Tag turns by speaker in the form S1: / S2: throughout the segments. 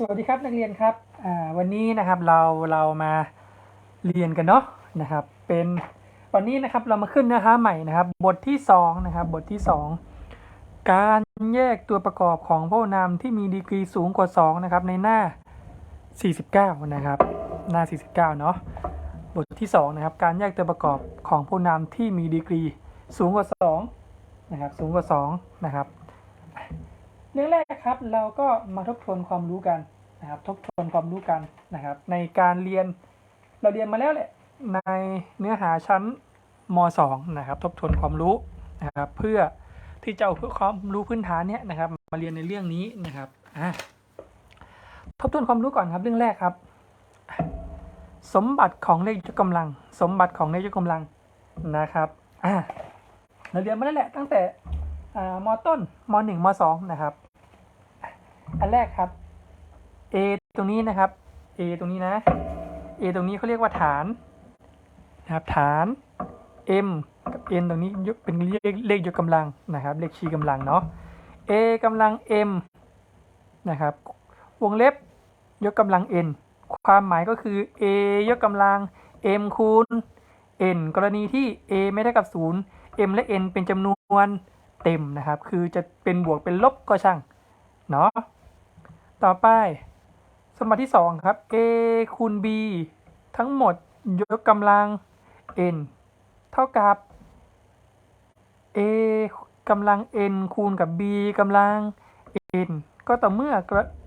S1: สวัสดีครับนักเรียนครับวันนี้นะครับเราเรามาเรียนกันเนาะนะครับ เป็นวันนี้นะครับเรามาขึ้นเนื้อหาใหม่นะครับ บทที่สองนะครับบทที่สองการแยกตัวประกอบของพหุนามที่มีดีกรีสูงกว่า2นะครับในหน้า 49 นะครับ หน้า 49 เนาะบทที่2นะครับการแยกตัวประกอบของพหุนามที่มีดีกรีสูงกว่า2นะครับสูงกว่า2นะครับ รื่องแรกครับ เราก็มาทบทวนความรู้กันนะครับ ทบทวนความรู้กันนะครับ ในการเรียนเราเรียนมาแล้วแหละในเนื้อหาชั้นม .2 นะครับ ทบทวนความรู้นะครับ เพื่อที่จะเอาความรู้พื้นฐานเนี้ยนะครับ มาเรียนในเรื่องนี้นะครับอะทบทวนความรู้ก่อนครับเรื่องแรกครับ สมบัติของเลขยกกำลัง สมบัติของเลขยกกำลังนะครับอะเราเรียนมาแล้วแหละตั้งแต่มต้นมหนึ่งมสองนะครับ อันแรกครับ A ตรงนี้นะครับ A ตรงนี้นะ A ตรงนี้เขาเรียกว่าฐานนะครับฐาน M กับ N ตรงนี้ยกเป็นเลขเลขยกกำลังนะครับ เลขชี้กำลังเนาะ A กำลัง M นะครับ วงเล็บยกกำลัง N ความหมายก็คือ A ยกกำลัง M คูณ N กรณีที่ A ไม่เท่ากับ 0 M และ N เป็นจำนวนเต็มนะครับ คือจะเป็นบวกเป็นลบก็ช่าง เนาะ ต่อไป สมบัติที่ 2 ครับ a คูณ b ทั้งหมดยกกำลัง n เท่ากับ a กำลัง n คูณกับ b กำลัง n ก็ต่อเมื่อ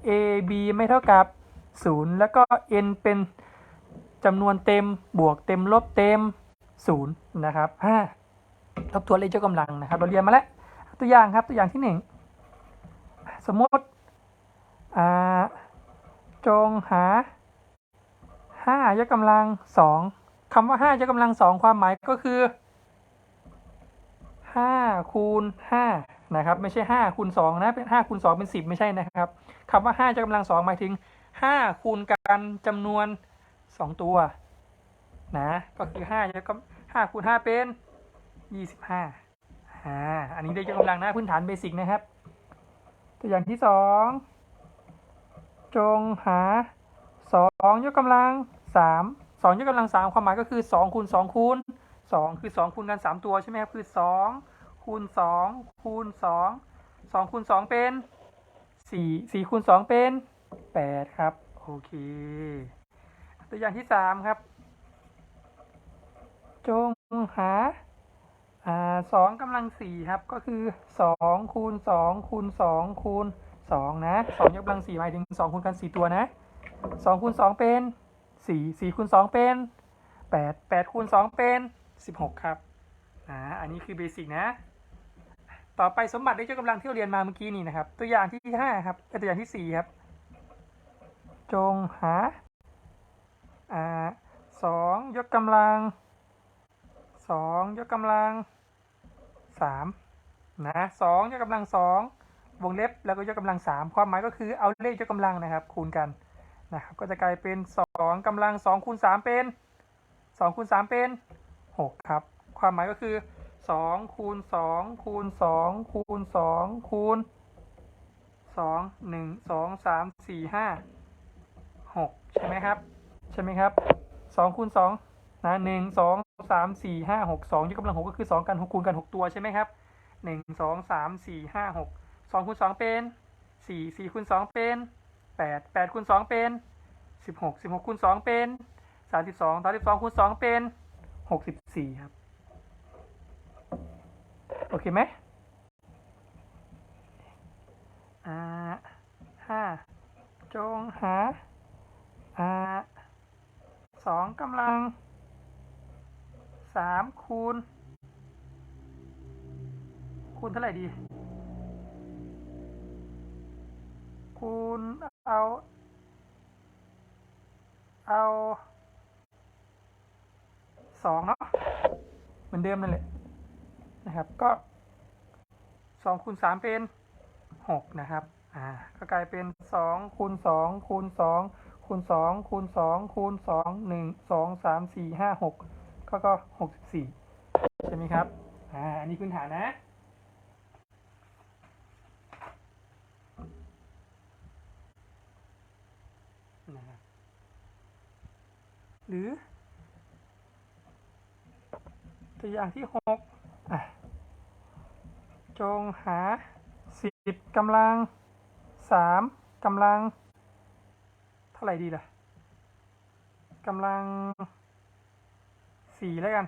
S1: a b ไม่เท่ากับ 0 แล้วก็ n เป็นจำนวนเต็มบวกเต็มลบเต็ม 0 นะครับ5ทบทวนเลขยกกำลังนะครับ เราเรียนมาแล้ว ตัวอย่างครับตัวอย่างที่หนึ่งสมมติ จงหาห้ายกกำลังสองคำว่าห้ายกกำลังสองความหมายก็คือห้าคูณห้านะครับ ไม่ใช่ห้าคูณสองนะเป็นห้าคูณสองเป็นสิบไม่ใช่นะครับคำว่าห้ายกกำลังสองหมายถึงห้าคูณกันจำนวนสองตัวนะก็คือห้ายกกำห้าคูณห้าเป็นยี่สิบห้าอ่าอันนี้ได้ยกกำลังนะพื้นฐานเบสิกนะครับ ตัวอย่างที่สอง จงหาสองยกกำลังสามสองยกกำลังสามความหมายก็คือสองคูณสองคูณสองคือสองคูณกันสามตัวใช่ไหมครับคือสองคูณสองคูณสองสองคูณสองเป็นสี่สี่คูณสองเป็นแปดครับ โอเค ตัวอย่างที่สามครับ จงหาอาสองกำลังสี่ครับก็คือสองคูณสองคูณสองคูณ สองนะสองยกกำลังสี่หมายถึงสองคูณกันสี่ตัวนะสองคูณสองเป็นสี่สี่คูณสองเป็นแปดแปดคูณสองเป็นสิบหกครับอ่าอันนี้คือเบสิกนะ ต่อไปสมบัติเลขยกกำลังที่เราเรียนมาเมื่อกี้นี่นะครับ ตัวอย่างที่ห้าครับตัวอย่างที่สี่ครับ จงหาอ่าสองยกกำลังสองยกกำลังสามนะสองยกกำลังสอง วงเล็บแล้วก็ยกกำลังสามความหมายก็คือเอาเลขยกกำลังนะครับ คูณกันนะครับก็จะกลายเป็นสองกำลังสองคูณสามเป็นสองคูณสามเป็นหกครับ ความหมายก็คือสองคูณสองคูณสองคูณสองคูณสองหนึ่งสองสามสี่ห้าหกใช่ไหมครับ ใช่ไหมครับสองคูณสองนะหนึ่งสองสามสี่ห้าหกสองยกกำลังหกก็คือสองกันหกคูณกันหกตัวใช่ไหมครับหนึ่งสอง สองคูณสองเป็นสี่สี่คูณสองเป็นแปดแปดคูณสองเป็นสิบหกสิบหกคูณสองเป็นสามสิบสองสามสิบสองคูณสองเป็นหกสิบสี่ครับ โอเคไหมอ่าห้าจงหาอ่าสองกำลังสามคูณ คูณเท่าไหร่ดี คูณเอา เอาสองเนาะเหมือนเดิมนั่นแหละนะครับ ก็สองคูณสามเป็นหกนะครับอ่าก็กลายเป็นสองคูณสองคูณสองคูณสองคูณสองคูณสองหนึ่งสองสามสี่ห้าหกก็ก็หกสิบสี่ใช่ไหมครับอ่าอันนี้พื้นฐานนะ หรือ ตัวอย่างที่หกจงหาสิบกำลังสามกำลัง เท่าไหร่ดีล่ะกำลังสี่แล้วกัน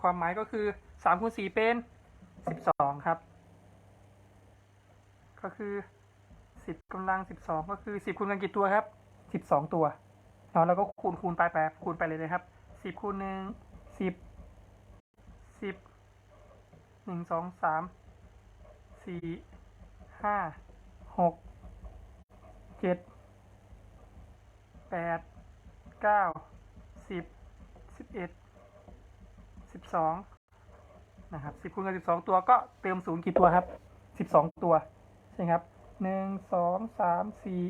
S1: ความหมายก็คือสามคูณสี่เป็นสิบสองครับ ก็คือสิบกำลังสิบสองก็คือสิบคูณกันกี่ตัวครับสิบสองตัว นาะแล้วก็คูณคูณไปไปคูณไปเลยนะครับสิบคูณหนึ่งสิบสิบหนึ่งสองสามสี่ห้าหกเจ็ดแปดเก้าสิบสิบเอ็ดสิบสองนะครับสิบคูณกับสิบสองตัวก็เติมศูนย์กี่ตัวครับสิบสองตัวใช่ครับหนึ่งสองสามสี่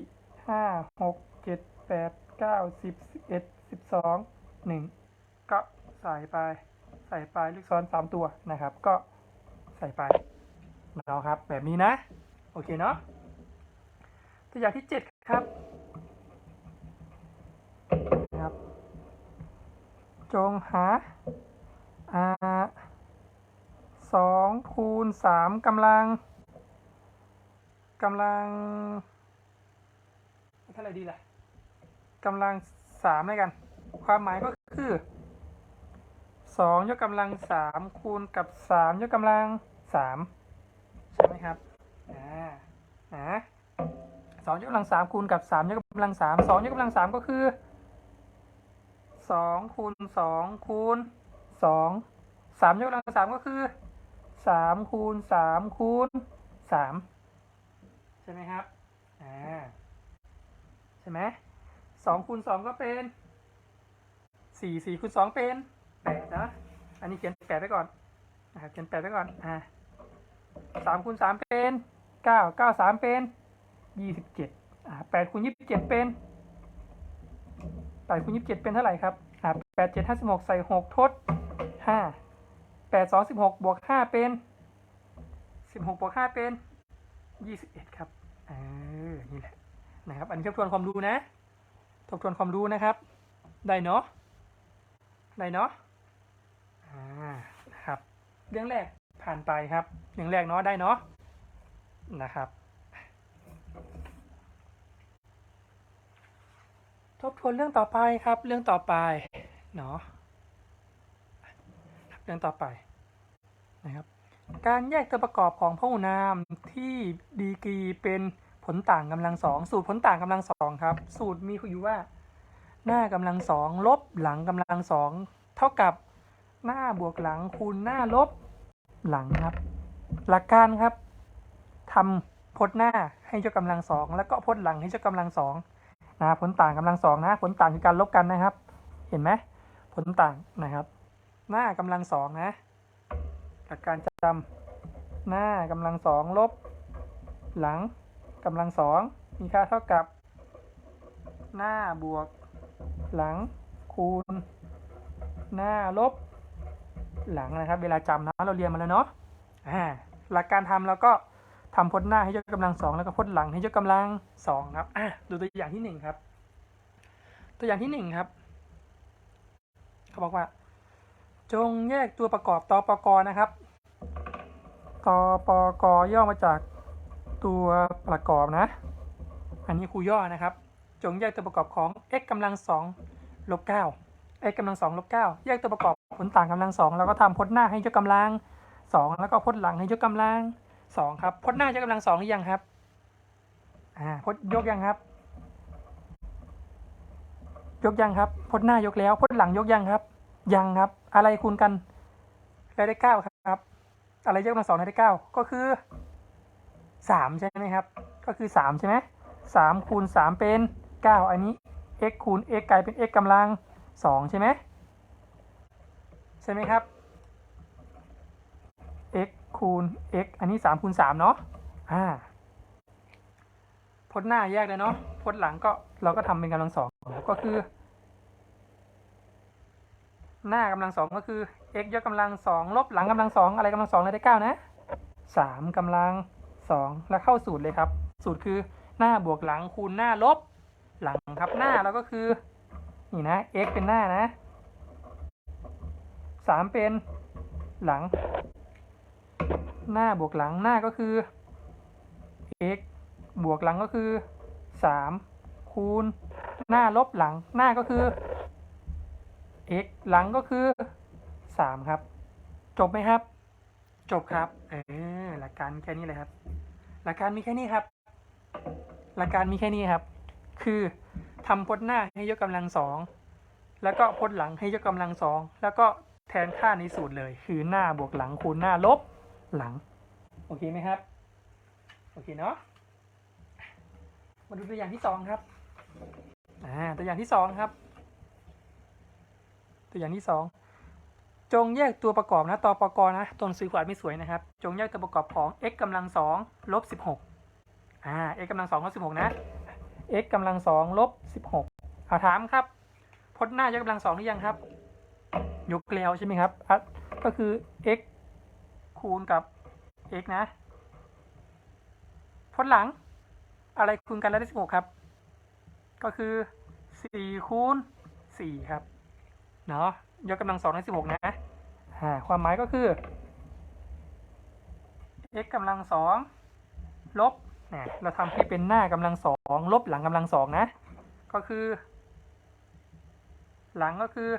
S1: ห้าหกเจ็ดแปด เก้าสิบเอ็ดสิบสองหนึ่งก็ใส่ไป ใส่ไปลูกศรสามตัวนะครับ ก็ใส่ไปเอาครับ แบบนี้นะ โอเคเนาะตัวอย่างที่เจ็ดครับนะครับ จงหาอ่าสองคูณสามกำลังกำลังเท่าไรดีล่ะ กำลังสามแล้วยกัน ความหมายก็คือสองยกกำลังสามคูณกับสามยกกำลังสามใช่ไหมครับอ่าอ่าสองยกกำลังสามคูณกับสามยกกำลังสามสองยกกำลังสามก็คือสองคูณสองคูณสองสามยกกำลังสามก็คือสามคูณสามคูณสามใช่ไหมครับอ่าใช่ไหม สองคูณสองก็เป็นสี่สี่คูณสองเป็นแปดนะ อันนี้เขียนแปดไปก่อนนะครับเขียนแปดไปก่อน อ่าสามคูณสามเป็นเก้าเก้าสามเป็นยี่สิบเจ็ดอ่าแปดคูณยี่สิบเจ็ดเป็นแปดคูณยี่สิบเจ็ดเป็นเท่าไหร่ครับ อ่าแปดเจ็ดห้าสิบหกใส่หกทดห้าแปดสองสิบหกบวกห้าเป็นสิบหกบวกห้าเป็นยี่สิบเอ็ดครับ เออ นี่แหละ นะครับ อันนี้ทบทวนความรู้นะ ทบทวนความรู้นะครับ ได้เนาะได้เนาะอ่านะครับ เรื่องแรกผ่านไปครับเรื่องแรกเนาะได้เนาะนะครับ ทบทวนเรื่องต่อไปครับ เรื่องต่อไปเนาะเรื่องต่อไปนะครับ การแยกตัวประกอบของพหุนามที่ดีกรีเป็น ผลต่างกำลังสองสูตรผลต่างกำลังสองครับ สูตรมีอยู่ว่า หน้ากำลังสองลบหลังกำลังสองเท่ากับหน้าบวกหลังคูณหน้าลบหลังครับ หลักการครับทำพจน์หน้าให้เจ้ากำลังสองแล้วก็พจน์หลังให้เจ้ากำลังสองนะผลต่างกำลังสองนะ ผลต่างคือการลบกันนะครับ เห็นไหมผลต่างนะครับ หน้ากำลังสองนะหลักการจำหน้ากำลังสองลบ หลัง กำลังสองมีค่าเท่ากับ หน้าบวก หลังคูณ หน้าลบ หลังนะครับ เวลาจำนะเราเรียนมาแล้วเนาะอ่าหลักการทำเราก็ทำพจน์หน้าให้ยกกำลังสองแล้วก็พจน์หลังให้ยกกำลังสองครับอะดูตัวอย่างที่หนึ่งครับ ตัวอย่างที่หนึ่งครับ เขาบอกว่า จงแยกตัวประกอบตอปกนะครับตอปกย่อมาจาก ตัวประกอบนะ อันนี้ครูย่อนะครับ จงแยกตัวประกอบของ x กำลังสองลบเก้า x กำลังสองลบเก้าแยกตัวประกอบผลต่างกำลังสองแล้วก็ทำพจน์หน้าให้ยกกำลังสองแล้วก็พจน์หลังให้ยกกำลังสองครับพจน์หน้ายกกำลังสองหรือยังครับอ่าพจน์ยกยังครับยกยังครับพจน์หน้ายกแล้วพจน์หลังยกยังครับ ยังครับ อะไรคูณกันไรได้เก้าครับ อะไรยกกำลังสองได้เก้าก็คือ สามใช่ไหมครับ ก็คือสามใช่ไหมสามคูณสามเป็นเก้าอันนี้ x คูณ x กลายเป็น x กำลังสองใช่ไหมใช่ไหมครับ x คูณ x อันนี้สามคูณสามเนาะอ่าพจน์หน้าแยกเลยเนาะพจน์หลังก็เราก็ทำเป็นกำลังสองก็คือ หน้ากำลังสองก็คือ x ยกกำลังสองลบหลังกำลังสองอะไรกำลังสองอะไรได้เก้านะสามกำลัง สองแล้วเข้าสูตรเลยครับ สูตรคือหน้าบวกหลังคูณหน้าลบหลังครับหน้าเราก็คือ นี่นะ x เป็นหน้านะสามเป็นหลัง หน้าบวกหลังหน้าก็คือ x บวกหลังก็คือสามคูณ หน้าลบหลังหน้าก็คือ x หลังก็คือสามครับ จบไหมครับ จบครับ เออ หลักการแค่นี้เลยครับ หลักการมีแค่นี้ครับ หลักการมีแค่นี้ครับ คือทำพจน์หน้าให้ยกกำลังสอง แล้วก็พจน์หลังให้ยกกำลังสอง แล้วก็แทนค่าในสูตรเลย คือหน้าบวกหลังคูณหน้าลบหลัง โอเคไหมครับ โอเคเนาะ มาดูตัวอย่างที่สองครับ อ่า ตัวอย่างที่สองครับ ตัวอย่างที่สอง จงแยกตัวประกอบนะต่อประกอบนะตัวหนังสือขวาดไม่สวยนะครับ จงแยกตัวประกอบของ x กำลังสองลบสิบหกอ่า x กำลังสองลบสิบหกนะ x กำลังสองลบสิบหกเอาถามครับพจน์หน้ายกกำลังสองหรือยังครับ ยกแล้วใช่ไหมครับอะก็คือ x คูณกับ x นะพจน์หลัง อะไรคูณกันแล้วได้สิบหกครับ ก็คือสี่คูณสี่ครับ เนาะ ยกกำลังสองได้สิบหกนะความหมายก็คือ x กำลังสองลบเนี่ยเราทำให้เป็นหน้ากำลังสองลบหลังกำลังสองนะ ก็คือ หลังก็คือ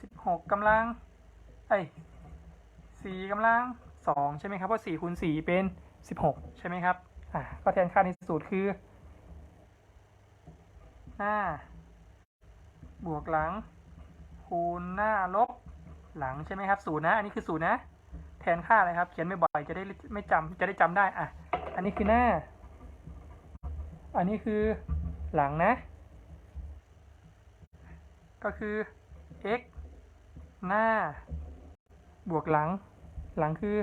S1: สิบหกกำลังไอ้สี่กำลังสองใช่ไหมครับเพราะสี่คูณสี่เป็นสิบหกใช่ไหมครับอ่าก็แทนค่าในสูตรคือ หน้า บวกหลัง คูณหน้าลบหลังใช่ไหมครับศูนย์นะ อันนี้คือศูนย์นะ แทนค่าอะไรครับ เขียนไม่บ่อยๆจะได้ไม่จำจะได้จำได้อะอันนี้คือหน้า อันนี้คือหลังนะ ก็คือ x หน้า บวกหลัง หลังคือ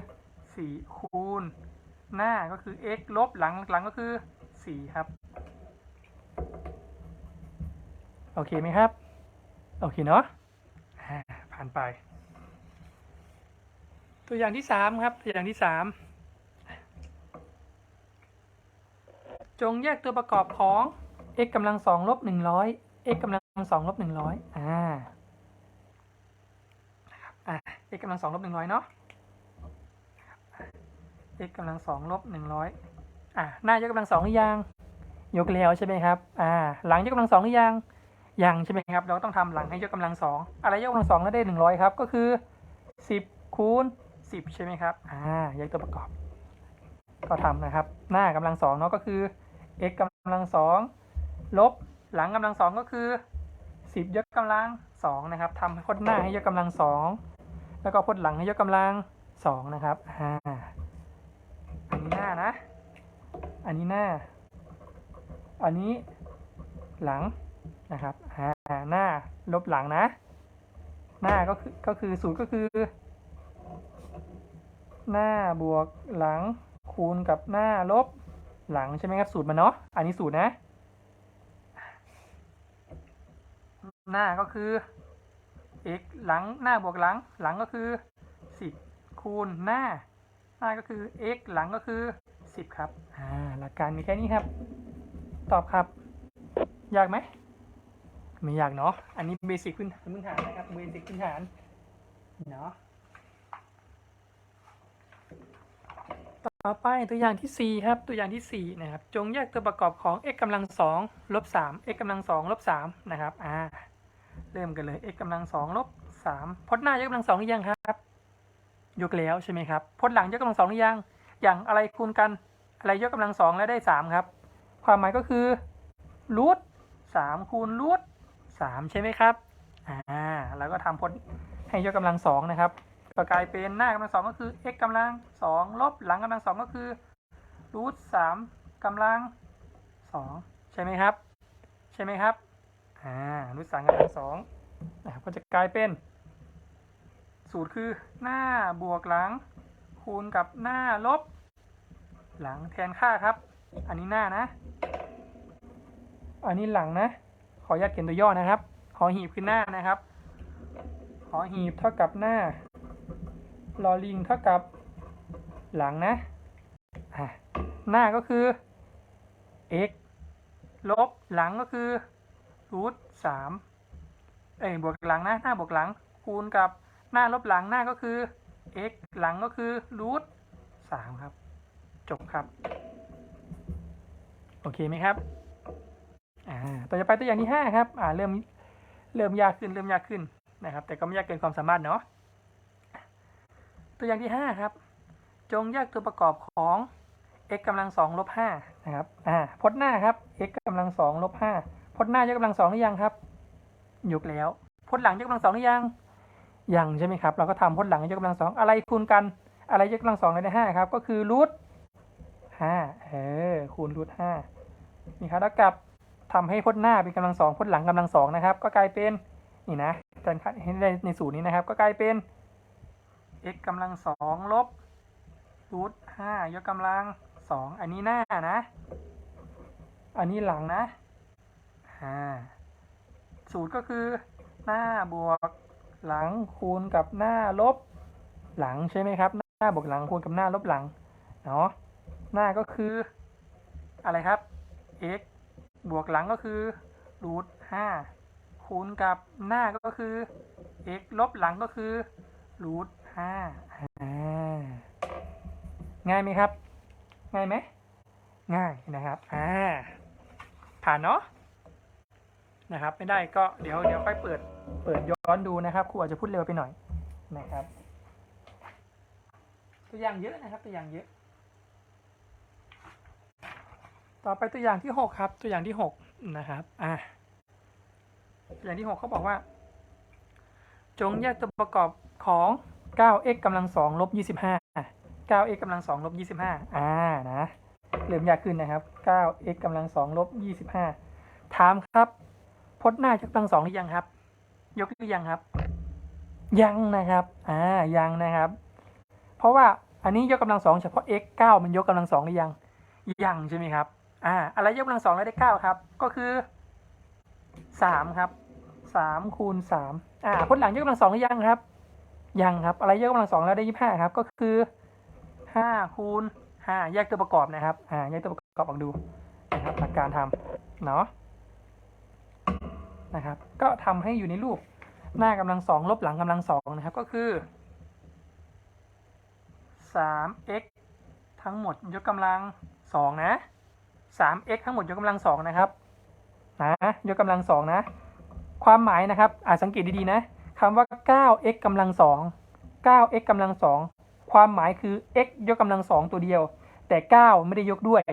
S1: สี่คูณ หน้าก็คือ x ลบหลังหลังก็คือสี่ครับ โอเคไหมครับ โอเคเนาะ ผ่านไป ตัวอย่างที่สามครับ ตัวอย่างที่สามจงแยกตัวประกอบของ x กำลังสองลบหนึ่งร้อย x กำลังสองลบหนึ่งร้อยอ่าอ่า x กำลังสองลบหนึ่งร้อยเนาะ x กำลังสองลบหนึ่งร้อยอ่าหน้ายกกำลังสองหรือยัง ยกแล้วใช่ไหมครับ อ่า หลังยกกำลังสองหรือยัง ยังใช่ไหมครับ เราก็ต้องทำหลังให้ยกกำลังสองอะไรยกกำลังสองแล้วได้หนึ่งร้อยครับ ก็คือสิบคูณสิบใช่ไหมครับ อ่าแยกตัวประกอบ ก็ทำนะครับ หน้ากำลังสองเนาะก็คือ x กำลังสองลบหลังกำลังสองก็คือสิบยกกำลังสองนะครับทำพจน์หน้าให้ยกกำลังสองแล้วก็พจน์หลังให้ยกกำลังสองนะครับ อ่า อันนี้หน้านะ อันนี้หน้า อันนี้หลัง นะครับอ่าหน้าลบหลังนะ หน้าก็คือก็คือสูตรก็คือ หน้าบวกหลังคูณกับหน้าลบหลังใช่ไหมครับสูตรมันเนาะอันนี้สูตรนะ หน้าก็คือ x หลังหน้าบวกหลัง หลังก็คือสิบคูณหน้า หน้าก็คือ x หลังก็คือสิบครับ อ่า หลักการมีแค่นี้ครับ ตอบครับ ยากไหม ไม่ยากเนาะ อันนี้เบสิกพื้นพื้นฐานนะครับ เบสิกพื้นฐาน เนาะ ต่อไปตัวอย่างที่ 4 ครับ ตัวอย่างที่ 4 นะครับ จงแยกตัวประกอบของ x กำลัง2ลบ3 x กำลัง2ลบ3นะครับ อ่า เริ่มกันเลย x กำลัง2ลบ3พจน์หน้ายกกำลัง2หรือยังครับ ยกแล้วใช่ไหมครับ พจน์หลังยกกำลัง2หรือยัง อย่างอะไรคูณกัน อะไรยกกำลัง2แล้วได้3ครับ ความหมายก็คือรูท3คูณรูท 3 ใช่ไหมครับอ่าแล้วก็ทำพจน์ให้ยกกำลัง2นะครับก็กลายเป็นหน้ากำลังสองก็คือ x กำลังสองลบหลังกำลังสองก็คือรูทสามกำลังสองใช่ไหมครับ ใช่ไหมครับอ่ารูทสามกำลังสองนะครับก็จะกลายเป็น สูตรคือหน้าบวกหลัง คูณกับหน้าลบ หลังแทนค่าครับ อันนี้หน้านะ อันนี้หลังนะ ขออนุญาตเขียนตัวย่อนะครับขอหีบคือหน้านะครับขอหีบเท่ากับหน้า ลอลิงเท่ากับหลังนะอะหน้าก็คือ x ลบหลังก็คือรูทสามเอ้ยบวกหลังนะ หน้าบวกหลัง คูณกับหน้าลบหลังหน้าก็คือ x หลังก็คือรูทสามครับ จบครับ โอเคไหมครับ อ่าต่อไปตัวอย่างที่ห้าครับอ่าเริ่มเริ่มยากขึ้นเริ่มยากขึ้นนะครับ แต่ก็ไม่ยากเกินความสามารถเนาะตัวอย่างที่ห้าครับ จงแยกตัวประกอบของ x กำลังสองลบห้านะครับอ่าพจน์หน้าครับ x กำลังสองลบห้าพจน์หน้ายกกำลังสองหรือยังครับยกแล้วพจน์หลังยกกำลังสองหรือยังยังใช่ไหมครับ เราก็ทำพจน์หลังยกกำลังสองอะไรคูณกัน อะไรยกกำลังสองในห้าครับ ก็คือรูทห้าเออคูณรูทห้านี่ครับแล้วกลับ ทำให้พจน์หน้าเป็นกำลังสองพจน์หลังกำลังสองนะครับ ก็กลายเป็นนี่นะอาจารย์เห็นในในสูตรนี้นะครับ ก็กลายเป็น x กำลังสองลบรูทห้ายกกำลังสองอันนี้หน้านะ อันนี้หลังนะอ่าสูตรก็คือหน้าบวกหลังคูณกับหน้าลบหลังใช่ไหมครับ หน้าบวกหลังคูณกับหน้าลบหลังเนาะหน้าก็คืออะไรครับ x บวกหลังก็คือรูทห้าคูณกับหน้าก็คือ x ลบหลังก็คือรูทห้าง่ายไหมครับ ง่ายไหม ง่ายนะครับ อ่า ผ่านเนาะ นะครับ ไม่ได้ก็เดี๋ยวเดี๋ยวค่อยเปิด เปิดย้อนดูนะครับ ครูอาจจะพูดเร็วไปหน่อยนะครับ ตัวอย่างเยอะนะครับ ตัวอย่างเยอะ ต่อไปตัวอย่างที่หกครับ ตัวอย่างที่หกนะครับอ่าตัวอย่างที่หกเขาบอกว่า จงแยกตัวประกอบของ 9x กำลังสองลบ25 9x กำลังสองลบ25อ่านะเริ่มยากขึ้นนะครับ 9x กำลังสองลบ25 ถามครับ พจน์หน้ายกกำลังสองหรือยังครับ ยกหรือยังครับ ยังนะครับอ่ายังนะครับ เพราะว่าอันนี้ยกกำลังสองเฉพาะ x 9 มันยกกำลังสองหรือยังยังใช่ไหมครับ อ่าอะไรยกกำลังสองแล้วได้เก้าครับ ก็คือสามครับสามคูณสามอ่าพจน์หลังยกกำลังสองหรือยังครับ ยังครับ อะไรยกกำลังสองแล้วได้ยี่ห้าครับ ก็คือห้าคูณห้าแยกตัวประกอบนะครับ อ่าแยกตัวประกอบออกดูนะครับหลักการทำเนาะนะครับ ก็ทำให้อยู่ในรูปหน้ากำลังสองลบหลังกำลังสองนะครับ ก็คือ 3x ทั้งหมดยกกำลังสองนะ 3x ทั้งหมดยกกำลังสองนะครับนะยกกำลังสองนะ ความหมายนะครับอาจสังเกตดีๆนะคำว่า 9x กำลังสอง 9x กำลังสองความหมายคือ x ยกกำลังสองตัวเดียว แต่ 9 ไม่ได้ยกด้วย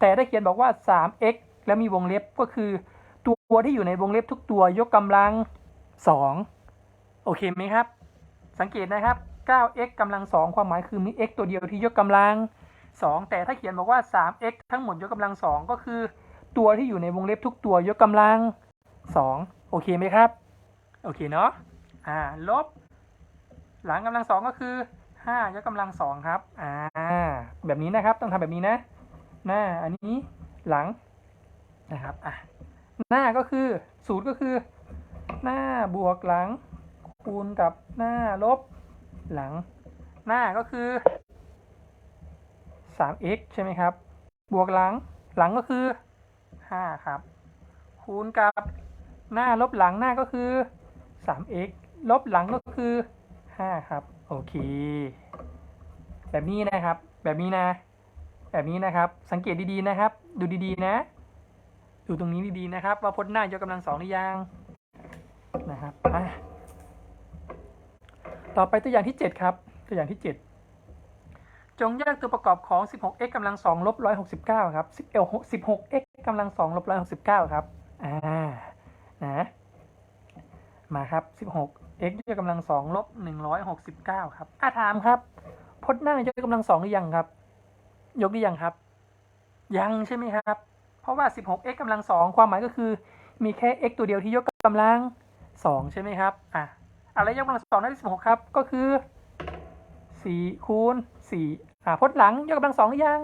S1: แต่ถ้าเขียนบอกว่า 3x แล้วมีวงเล็บก็คือตัวที่อยู่ในวงเล็บทุกตัวยกกำลังสองโอเคไหมครับ สังเกตนะครับ 9x กำลังสองความหมายคือมี x ตัวเดียวที่ยกกำลัง องแต่ถ้าเขียนบอกว่า 3x ทั้งหมดยกกำลังสองก็คือตัวที่อยู่ในวงเล็บทุกตัวยกกำลังสองโอเคไหมครับ โอเคเนาะอ่าลบ หลังกำลังสองก็คือ 5 ยกกำลังสองครับอ่าแบบนี้นะครับต้องทำแบบนี้นะ หน้าอันนี้หลังนะครับอะหน้าก็คือสูตรก็คือ หน้าบวกหลัง คูณกับหน้าลบหลัง หน้าก็คือ 3x ใช่ไหมครับ บวกหลัง หลังก็คือ 5 ครับ คูณกับหน้าลบหลังหน้าก็คือ 3x ลบหลังก็คือ 5 ครับ โอเค แบบนี้นะครับ แบบนี้นะ แบบนี้นะครับ สังเกตดีๆนะครับ ดูดีๆนะ ดูตรงนี้ดีๆนะครับ ว่าพจน์หน้ายกกำลังสองหรือยังนะครับอะต่อไปตัวอย่างที่ 7 ครับ ตัวอย่างที่ 7 จงแยกตัวประกอบของ 16x กำลังสองลบ169 ครับ 16x กำลังสองลบ169 ครับ อ่า นะ มาครับ 16x ยกกำลังสองลบ169 ครับอะถามครับ พจน์หน้ายกกำลังสองหรือยังครับ ยกหรือยังครับ ยังใช่ไหมครับ เพราะว่า 16x กำลังสองความหมายก็คือ มีแค่ x ตัวเดียวที่ยกกำลังสองใช่ไหมครับ อะอะไรยกกำลังสองได้16 ครับ ก็คือ4คูณ 4อ่าพจน์หลังยกกำลังสองหรือยัง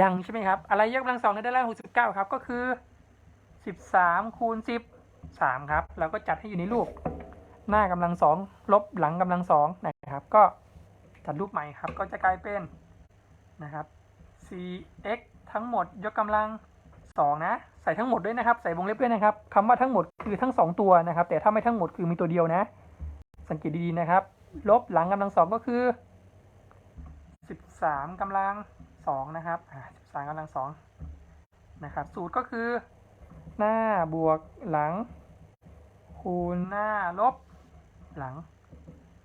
S1: ยังใช่ไหมครับ อะไรยกกำลังสองได้ได้69ครับ ก็คือ13คูณ10 3ครับ เราก็จัดให้อยู่ในรูป หน้ากำลังสองลบหลังกำลังสองนะครับ ก็จัดรูปใหม่ครับ ก็จะกลายเป็นนะครับ 4x ทั้งหมดยกกำลังสองนะ ใส่ทั้งหมดด้วยนะครับ ใส่วงเล็บด้วยนะครับคำว่าทั้งหมดคือทั้งสองตัวนะครับ แต่ถ้าไม่ทั้งหมดคือมีตัวเดียวนะ สังเกตดีๆนะครับ ลบหลังกำลังสองก็คือ สิบสามกำลังสองนะครับอ่าสิบสามกำลังสองนะครับ สูตรก็คือหน้าบวกหลัง คูณหน้าลบหลัง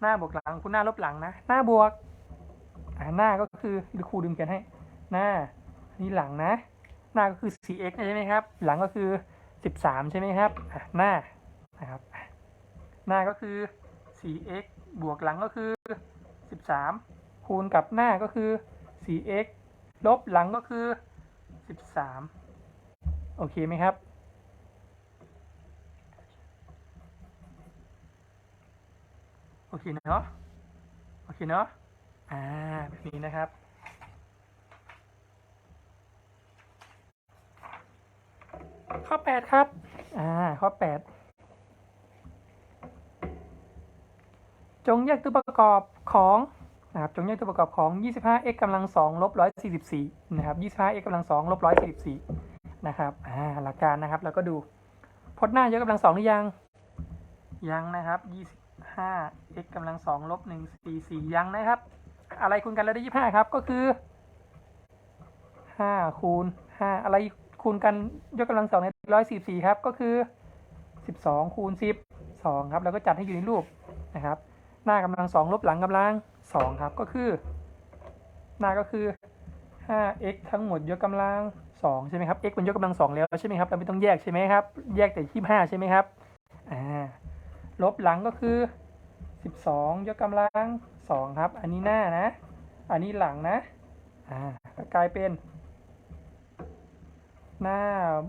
S1: หน้าบวกหลังคูณหน้าลบหลังนะหน้าบวกอ่าหน้าก็คือดูครูดึงเขียนให้หน้านี่หลังนะ หน้าก็คือ 4x ใช่ไหมครับ หลังก็คือ 13 ใช่ไหมครับหน้านะครับหน้าก็คือ 4x บวกหลังก็คือ 13 คูณกับหน้าก็คือ 4x ลบหลังก็คือ 13 โอเคไหมครับ โอเคเนาะ โอเคเนาะ อ่า แบบนี้นะครับ ข้อ 8 ครับ อ่า ข้อ 8จงแยกตัวประกอบของ นะครับจงแยกตัวประกอบของ 25x กำลัง2ลบ144 นะครับ 25x กำลัง2ลบ144 นะครับอ่าหลักการนะครับแล้วก็ดูพจน์หน้ายกกำลัง2หรือยัง ยังนะครับ 25x กำลัง2ลบ144 ยังนะครับ อะไรคูณกันแล้วได้ 25 ครับ ก็คือ 5 คูณ 5 อะไรคูณกันยกกำลังสองในร้อยสี่สี่ครับ ก็คือสิบสองคูณสิบสองครับ แล้วก็จัดให้อยู่ในรูปนะครับ หน้ากำลังสองลบหลังกำลัง สองครับ ก็คือหน้าก็คือ 5x ทั้งหมดยกกำลังสองใช่ไหมครับ x มันยกกำลังสองแล้วใช่ไหมครับ เราไม่ต้องแยกใช่ไหมครับ แยกแต่ยี่ห้าใช่ไหมครับ อ่า ลบหลังก็คือ 12 ยกกำลังสองครับ อันนี้หน้านะ อันนี้หลังนะ อ่าก็กลายเป็น หน้า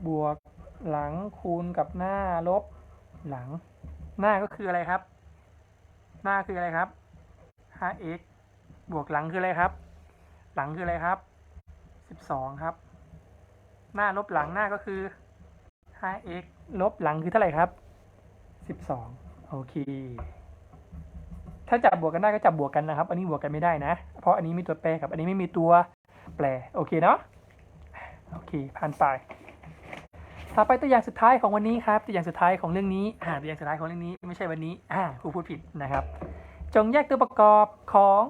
S1: บวกหลังคูณกับหน้าลบหลัง หน้าก็คืออะไรครับ หน้าคืออะไรครับ 5x บวกหลังคืออะไรครับ หลังคืออะไรครับ 12 ครับ หน้าลบหลังหน้าก็คือ 5x ลบหลังคือเท่าไหร่ครับ 12 โอเค ถ้าจับบวกกันได้ก็จับบวกกันนะครับ อันนี้บวกกันไม่ได้นะ เพราะอันนี้มีตัวแปรครับ อันนี้ไม่มีตัวแปร โอเคเนาะ โอเค ผ่านไป ต่อไปตัวอย่างสุดท้ายของวันนี้ครับ ตัวอย่างสุดท้ายของเรื่องนี้อ่าตัวอย่างสุดท้ายของเรื่องนี้ไม่ใช่วันนี้อ่าครูพูดผิดนะครับ จงแยกตัวประกอบของ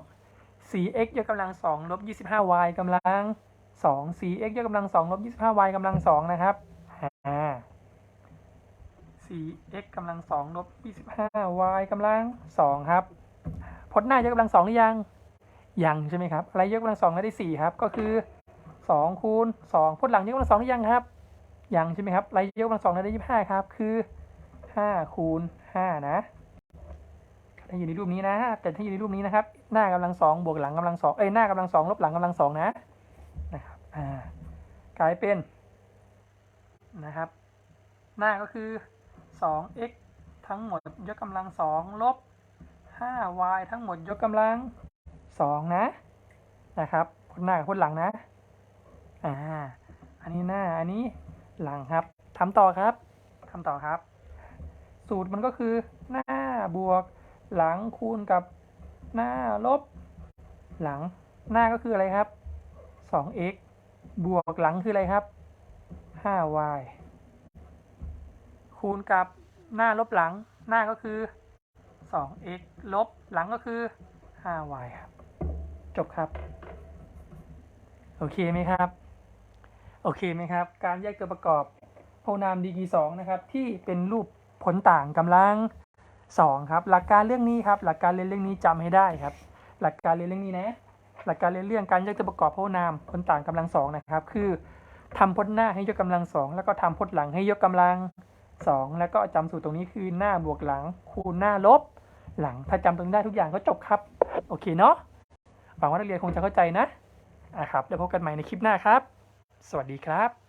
S1: 4x ยกกำลัง2ลบ 25y กำลัง 2 4x ยกกำลัง2ลบ 25y กำลัง 2 นะครับอ่า 4x กำลัง2ลบ 25y กำลัง 2 ครับพจน์หน้ายกกำลัง 2 หรือยัง ยังใช่ไหมครับ อะไรยกกำลัง2ได้ 4 ครับ ก็คือ 2 คูณ 2พจน์หลังยกกำลัง2หรือยังครับ ยังใช่ไหมครับอะไรยกกำลังสองได้ยี่ห้าครับ คือห้าคูณห้านะ ถ้าอยู่ในรูปนี้นะ แต่ถ้าอยู่ในรูปนี้นะครับ หน้ากำลังสองบวกหลังกำลังสองเอ้ยหน้ากำลังสองลบหลังกำลังสองนะนะครับอ่ากลายเป็นนะครับ หน้าก็คือสอง x ทั้งหมดยกกำลังสองลบห้า y ทั้งหมดยกกำลังสองนะนะครับพจน์หน้ากับพจน์หลังนะ อ่า อันนี้หน้า อันนี้หลังครับทำต่อครับทำต่อครับ สูตรมันก็คือหน้าบวก หลังคูณกับหน้าลบ หลังหน้าก็คืออะไรครับ 2x บวกหลังคืออะไรครับ 5y คูณกับหน้าลบหลังหน้าก็คือ 2x ลบหลังก็คือ 5y ครับ จบครับ โอเคไหมครับ โอเคไหมครับ การแยกตัวประกอบโพนามดีกรีสองนะครับ ที่เป็นรูปผลต่างกำลัง สองครับหลักการเรื่องนี้ครับหลักการเรียนเรื่องนี้จำให้ได้ครับ หลักการเรียนเรื่องนี้นะ หลักการเรียนเรื่องการแยกตัวประกอบโพนามผลต่างกำลังสองนะครับ คือทำพจน์หน้าให้ยกกำลังสองแล้วก็ทำพจน์หลังให้ยกกำลังสองแล้วก็จำสูตรตรงนี้คือหน้าบวกหลัง คูณหน้าลบ หลังถ้าจำตรงนี้ได้ทุกอย่างก็จบครับ โอเคเนาะหวังว่านักเรียนคงจะเข้าใจนะอะครับแล้วพบกันใหม่ในคลิปหน้าครับ สวัสดีครับ